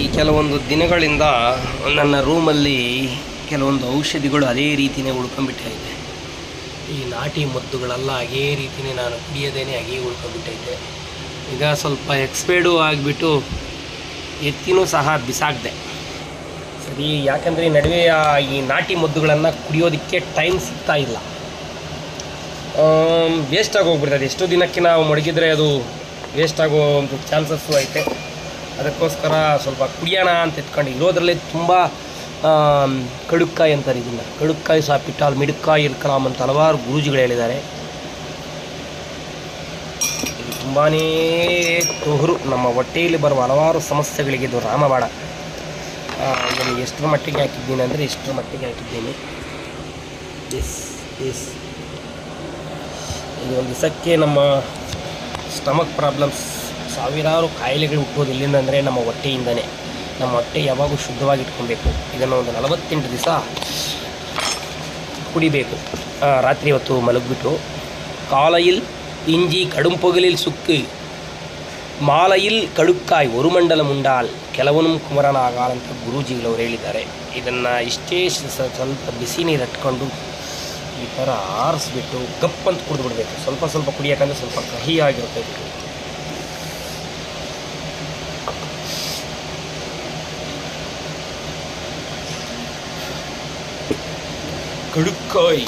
ಈ ಕೆಲವೊಂದು ದಿನಗಳಿಂದ ನನ್ನ ರೂಮಲ್ಲಿ ಕೆಲವೊಂದು ಔಷಧಿಗಳು ಅದೇ ರೀತಿಯೇ ಉಳ್ಕೊಂಡ್ಬಿಟ್ಟೈತೆ ಈ ನಾಟಿ ಮದ್ದುಗಳೆಲ್ಲ ಅದೇ ರೀತಿಯೇ ನಾನು ಕುಡಿಯೋದೇನೆ ಹಾಗೇ ಉಳ್ಕೊಂಡ್ಬಿಟ್ಟೈತೆ. ಈಗ ಸ್ವಲ್ಪ ಎಕ್ಸ್ಪೈರ್ಡು ಆಗಿಬಿಟ್ಟು ಎತ್ತಿನೂ ಸಹ ಬಿಸಾಕ್ದೆ. ಸರಿ, ಯಾಕಂದರೆ ನಡುವೆ ಈ ನಾಟಿ ಮದ್ದುಗಳನ್ನು ಕುಡಿಯೋದಕ್ಕೆ ಟೈಮ್ ಸಿಗ್ತಾ ಇಲ್ಲ. ವೇಸ್ಟ್ ಆಗಿ ಹೋಗ್ಬಿಡ್ತದೆ ಎಷ್ಟು ದಿನಕ್ಕೆ ನಾವು ಮಡಗಿದ್ರೆ ಅದು ವೇಸ್ಟ್ ಒಂದು ಚಾನ್ಸಸ್ಸು ಐತೆ. ಅದಕ್ಕೋಸ್ಕರ ಸ್ವಲ್ಪ ಕುಡಿಯೋಣ ಅಂತ ಎತ್ಕೊಂಡು ಇರೋದ್ರಲ್ಲಿ ತುಂಬ ಕಡುಕ್ಕಾಯಿ ಅಂತಾರೆ ಇದನ್ನು ಕಡುಕ್ಕಾಯಿ ಸಾಪಿಟ್ಟಾಲ್, ಮಿಡುಕಾಯಿ ಇರ್ಕಲಾಮ್ ಅಂತ ಹಲವಾರು ಗುರೂಜಿಗಳು ಹೇಳಿದ್ದಾರೆ. ತುಂಬಾ ತೊಹರು ನಮ್ಮ ಹೊಟ್ಟೆಯಲ್ಲಿ ಬರುವ ಹಲವಾರು ಸಮಸ್ಯೆಗಳಿಗೆ ಇದು ರಾಮಬಾಣ. ಇದನ್ನು ಎಷ್ಟರ ಮಟ್ಟಿಗೆ ಹಾಕಿದ್ದೀನಿ ಅಂದರೆ ಎಷ್ಟರ ಮಟ್ಟಿಗೆ ಹಾಕಿದ್ದೀನಿ. Yes yes. ಇದು ಒಂದು ದಿವಸಕ್ಕೆ ನಮ್ಮ ಸ್ಟಮಕ್ ಪ್ರಾಬ್ಲಮ್ಸ್. ಸಾವಿರಾರು ಕಾಯಿಲೆಗಳು ಹುಟ್ಟೋದು ಇಲ್ಲಿಂದ ಅಂದರೆ ನಮ್ಮ ಹೊಟ್ಟೆಯಿಂದನೇ. ನಮ್ಮ ಹೊಟ್ಟೆ ಯಾವಾಗೂ ಶುದ್ಧವಾಗಿ ಇಟ್ಕೊಬೇಕು ಇದನ್ನು ಒಂದು ನಲವತ್ತೆಂಟು ದಿವಸ ಕುಡಿಬೇಕು. ರಾತ್ರಿ ಹೊತ್ತು ಮಲಗಿಬಿಟ್ಟು காலையில் இஞ்சி கடும்புகளில் ಸುಕ್ಕು ಮಾಲಯಿಲ್ ಕಡುಕಾಯಿ ಒರುಮಂಡಲ ಮುಂಡಾಲ್, ಕೆಲವನು ಕುಮರನಾಗಾರಂತ ಗುರೂಜಿಗಳವರು ಹೇಳಿದ್ದಾರೆ. ಇದನ್ನು ಇಷ್ಟೇ ಸ್ವಲ್ಪ ಬಿಸಿ ನೀರು ಹಟ್ಕೊಂಡು ಈ ಥರ ಆರಿಸ್ಬಿಟ್ಟು ಗಪ್ಪಂತ ಅಂತ ಸ್ವಲ್ಪ ಸ್ವಲ್ಪ ಕುಡಿಯೋಕ್ಕಂದ್ರೆ ಸ್ವಲ್ಪ ಕಹಿಯಾಗಿರುತ್ತೆ. ಇದು ಕಡುಕ್ಕಾಯಿ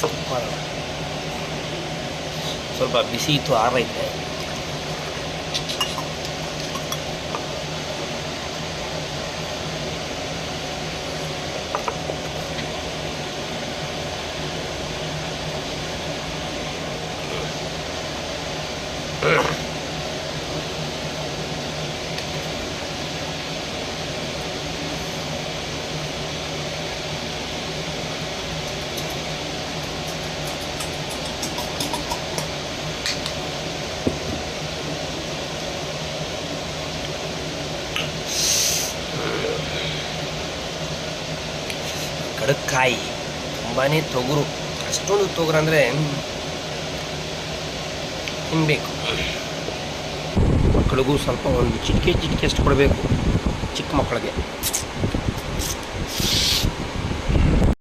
ಸೂಪರ್ ಸ್ವಲ್ಪ ಬಿಸಿ ಇತ್ತು ಆರೈತೆ ಕಡಕ್ಕಾಯಿ ತುಂಬಾ ತೊಗರು. ಅಷ್ಟೊಂದು ತೊಗರು ಅಂದರೆ ತಿನ್ನಬೇಕು ಮಕ್ಕಳಿಗೂ ಸ್ವಲ್ಪ ಒಂದು ಚಿಟಿಕೆ ಚಿಟಿಕೆ ಅಷ್ಟು ಕೊಡಬೇಕು ಚಿಕ್ಕ ಮಕ್ಕಳಿಗೆ.